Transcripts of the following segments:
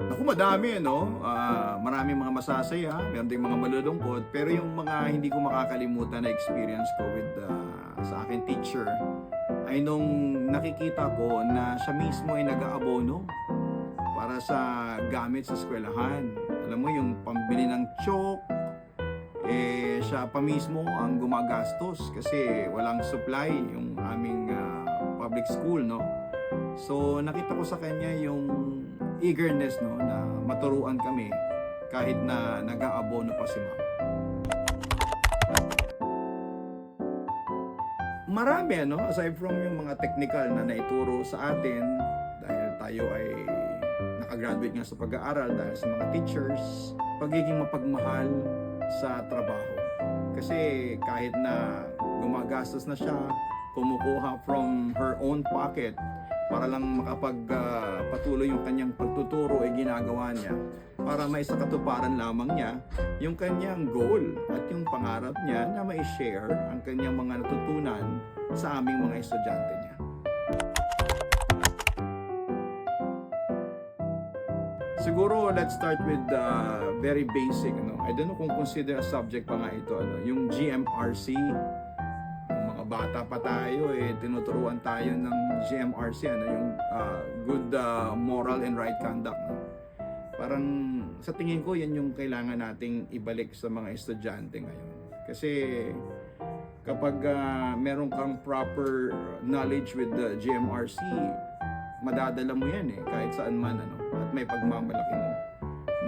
Naku, madami, no? Ah, maraming mga masasaya, meron ding mga malulungkot, pero yung mga hindi ko makakalimutan na experience ko with ah, sa akin teacher ay nung nakikita ko na siya mismo ay nag-aabono para sa gamit sa eskwelahan. Alam mo, yung pambili ng chalk, eh, siya pa mismo ang gumagastos kasi walang supply yung aming ah, public school, no? So, nakita ko sa kanya yung eagerness, no, na maturuan kami kahit na nag-aabono pa si ma'am. Marami, ano, aside from yung mga technical na naituro sa atin dahil tayo ay nakagraduate nga sa pag-aaral dahil sa mga teachers, pagiging mapagmahal sa trabaho. Kasi kahit na gumagastos na siya, kumukuha from her own pocket para lang makapagpatuloy yung kanyang pagtuturo ay ginagawa niya para may sa katuparan lamang niya yung kanyang goal at yung pangarap niya na may share ang kanyang mga natutunan sa aming mga estudyante niya. Siguro let's start with uh, very basic no. I don't know kung consider a subject pa nga ito ano, yung GMRC. Bata pa tayo eh tinuturuan tayo ng GMRC ano yung uh, good uh, moral and right conduct no. Parang sa tingin ko yan yung kailangan nating ibalik sa mga estudyante ngayon. Kasi kapag uh, meron kang proper knowledge with the GMRC, madadala mo yan eh, kahit saan man ano, at may pagmamalaki mo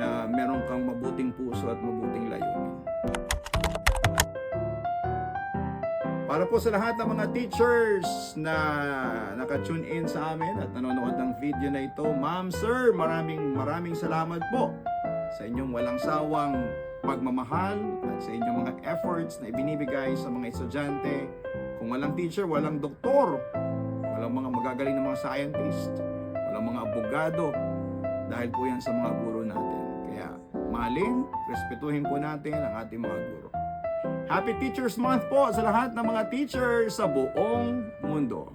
na meron kang mabuting puso at mabuting layunin. Para po sa lahat ng mga teachers na naka-tune in sa amin at nanonood ng video na ito, ma'am, sir, maraming maraming salamat po sa inyong walang sawang pagmamahal at sa inyong mga efforts na ibinibigay sa mga estudyante. Kung walang teacher, walang doktor, walang mga magagaling na mga scientist, walang mga abogado, dahil po yan sa mga guro natin. Kaya mahalin, respetuhin po natin ang ating mga guro. Happy Teachers Month po sa lahat ng mga teachers sa buong mundo.